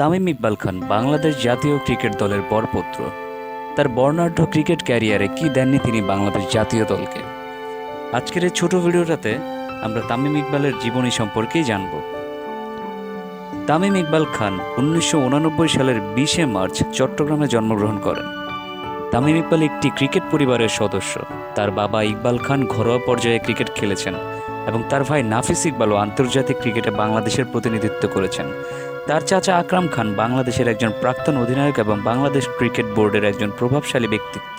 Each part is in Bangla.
তামিম ইকবাল খান বাংলাদেশ জাতীয় ক্রিকেট দলের বরপুত্র। তার বর্ণাঢ্য ক্রিকেট ক্যারিয়ারে কি দেননি তিনি বাংলাদেশ জাতীয় দলকে? আজকের এই ছোট ভিডিওটাতে আমরা তামিম ইকবালের জীবনী সম্পর্কেই জানব। তামিম ইকবাল খান উনিশশো সালের বিশে মার্চ চট্টগ্রামে জন্মগ্রহণ করেন। তামিম ইকবাল একটি ক্রিকেট পরিবারের সদস্য। তার বাবা ইকবাল খান ঘরোয়া পর্যায়ে ক্রিকেট খেলেছেন এবং তার ভাই নাফিস ইকবালও আন্তর্জাতিক ক্রিকেটে বাংলাদেশের প্রতিনিধিত্ব করেছেন। তার চাচা আকরাম খান বাংলাদেশের একজন প্রাক্তন অধিনায়ক এবং বাংলাদেশ ক্রিকেট বোর্ডের একজন প্রভাবশালী ব্যক্তিত্ব।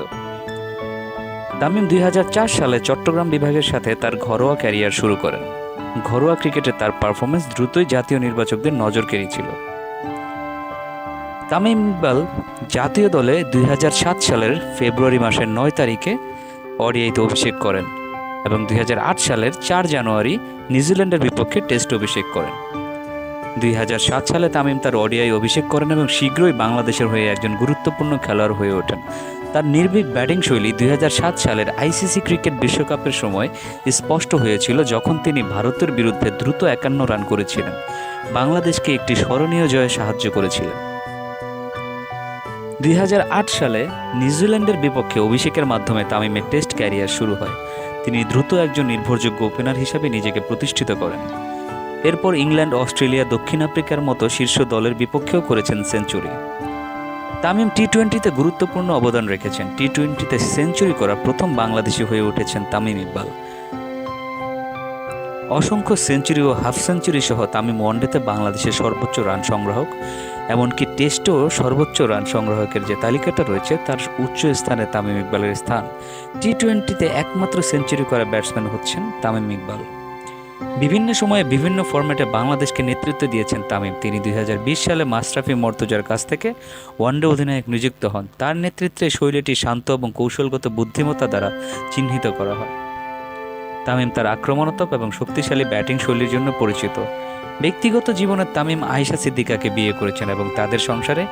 তামিম দুই হাজার চার সালে চট্টগ্রাম বিভাগের সাথে তার ঘরোয়া ক্যারিয়ার শুরু করেন। ঘরোয়া ক্রিকেটে তার পারফরমেন্স দ্রুতই জাতীয় নির্বাচকদের নজর কেড়েছিল। তামিম ইকবাল জাতীয় দলে দুই হাজার সাত সালের ফেব্রুয়ারি মাসের নয় তারিখে ওডিআইতে অভিষেক করেন এবং দুই হাজার আট সালের চার জানুয়ারি নিউজিল্যান্ডের বিপক্ষে টেস্ট অভিষেক করেন। দুই হাজার সাত সালে তামিম তার ওডিআই অভিষেক করেন এবং শীঘ্রই বাংলাদেশের হয়ে একজন গুরুত্বপূর্ণ খেলোয়াড় হয়ে ওঠেন। তার নির্ভীক ব্যাটিং শৈলী দুই হাজার সাত সালের আইসিসি ক্রিকেট বিশ্বকাপের সময় স্পষ্ট হয়েছিল যখন তিনি ভারতের বিরুদ্ধে দ্রুত একান্ন রান করেছিলেন। বাংলাদেশকে একটি স্মরণীয় জয়ে সাহায্য করেছিলেন। দুই হাজার আট সালে নিউজিল্যান্ডের বিপক্ষে অভিষেকের মাধ্যমে তামিমের টেস্ট ক্যারিয়ার শুরু হয়। তিনি দ্রুত একজন নির্ভরযোগ্য ওপেনার হিসাবে নিজেকে প্রতিষ্ঠিত করেন। এরপর ইংল্যান্ড, অস্ট্রেলিয়া, দক্ষিণ আফ্রিকার মতো শীর্ষ দলের বিপক্ষেও করেছেন সেঞ্চুরি। তামিম টি টোয়েন্টিতে গুরুত্বপূর্ণ অবদান রেখেছেন। টি টোয়েন্টিতে সেঞ্চুরি করা প্রথম বাংলাদেশি হয়ে উঠেছেন তামিম ইকবাল। অসংখ্য সেঞ্চুরি ও হাফ সেঞ্চুরি সহ তামিম ওয়ানডেতে বাংলাদেশের সর্বোচ্চ রান সংগ্রাহক, এমনকি টেস্টেও সর্বোচ্চ রান সংগ্রাহকের যে তালিকাটা রয়েছে, তার উচ্চ স্থানে তামিম ইকবালের স্থান। টি টোয়েন্টিতে একমাত্র সেঞ্চুরি করা ব্যাটসম্যান হচ্ছেন তামিম ইকবাল। বিভিন্ন সময়ে বিভিন্ন ফরম্যাটে বাংলাদেশকে নেতৃত্ব দিয়েছেন তামিম। তিনি দুই হাজার বিশ সালে মাশরাফি মর্তজার কাছ থেকে ওয়ানডে অধিনায়ক নিযুক্ত হন। তার নেতৃত্বে শৈলীটি শান্ত এবং কৌশলগত বুদ্ধিমত্তা দ্বারা চিহ্নিত করা হয়। তামিম তার আক্রমণাত্মক এবং শক্তিশালী ব্যাটিং শৈলীর জন্য পরিচিত। ব্যক্তিগত জীবনে তামিম আয়েশা সিদ্দিকাকে বিয়ে করেছেন এবং তাদের সংসারে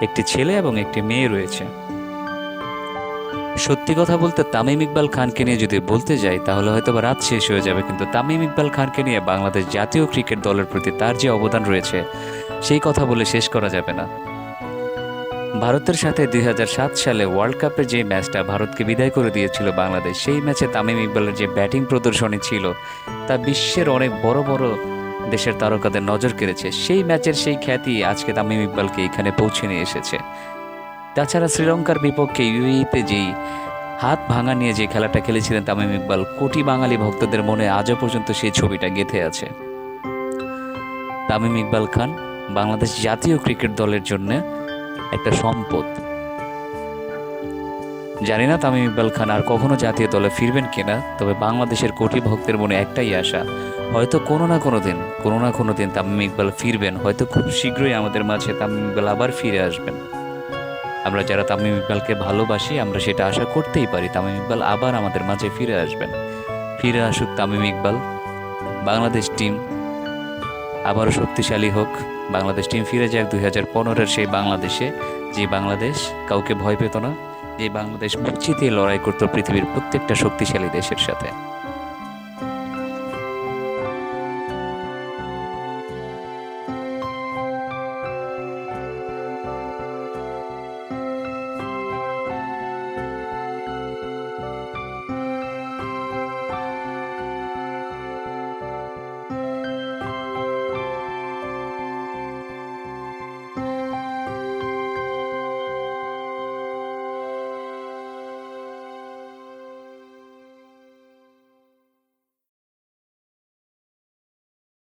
একটি ছেলে এবং একটি মেয়ে রয়েছে। সত্যি কথা বলতে তামিম ইকবাল খানকে নিয়ে যদি বলতে যাই, তাহলে হয়তো বা রাত শেষ হয়ে যাবে। কিন্তু তামিম ইকবাল খানকে নিয়ে বাংলাদেশ জাতীয় ক্রিকেট দলের প্রতি তার যে অবদান রয়েছে, সেই কথা বলে শেষ করা যাবে না। ভারতের সাথে দুই হাজার সাত সালে ওয়ার্ল্ড কাপের যে ম্যাচটা ভারতকে বিদায় করে দিয়েছিল বাংলাদেশ, সেই ম্যাচে তামিম ইকবালের যে ব্যাটিং প্রদর্শনী ছিল, তা বিশ্বের অনেক বড় বড় দেশের তারকাদের নজর কেড়েছে। সেই ম্যাচের সেই খ্যাতি আজকে তামিম ইকবালকে এখানে পৌঁছে নিয়ে এসেছে। তাছাড়া শ্রীলঙ্কার বিপক্ষে ইউএইতে যেই হাত ভাঙা নিয়ে যে খেলাটা খেলেছিলেন তামিম ইকবাল, কোটি বাঙালি ভক্তদের মনে আজও পর্যন্ত সেই ছবিটা গেঁথে আছে। তামিম ইকবাল খান বাংলাদেশ জাতীয় ক্রিকেট দলের জন্য একটা সম্পদ। জানি না তামিম ইকবাল খান আর কখনো জাতীয় দলে ফিরবেন কিনা, তবে বাংলাদেশের কোটি ভক্তের মনে একটাই আশা, হয়তো কোনো না কোনো দিন, কোনো না কোনো দিন তামিম ইকবাল ফিরবেন, হয়তো খুব শীঘ্রই আমাদের মাঝে তামিম ইকবাল আবার ফিরে আসবেন। আমরা যারা তামিম ইকবালকে ভালোবাসি, আমরা সেটা আশা করতেই পারি। তামিম ইকবাল আবার আমাদের মাঝে ফিরে আসবেন। ফিরে আসুক তামিম ইকবাল। বাংলাদেশ টিম আবারও শক্তিশালী হোক। বাংলাদেশ টিম ফিরে যাক দুই হাজার পনেরোর সেই বাংলাদেশে। যে বাংলাদেশ কাউকে ভয় পেত না, যে বাংলাদেশ মুখ চিতিয়ে লড়াই করতো পৃথিবীর প্রত্যেকটা শক্তিশালী দেশের সাথে।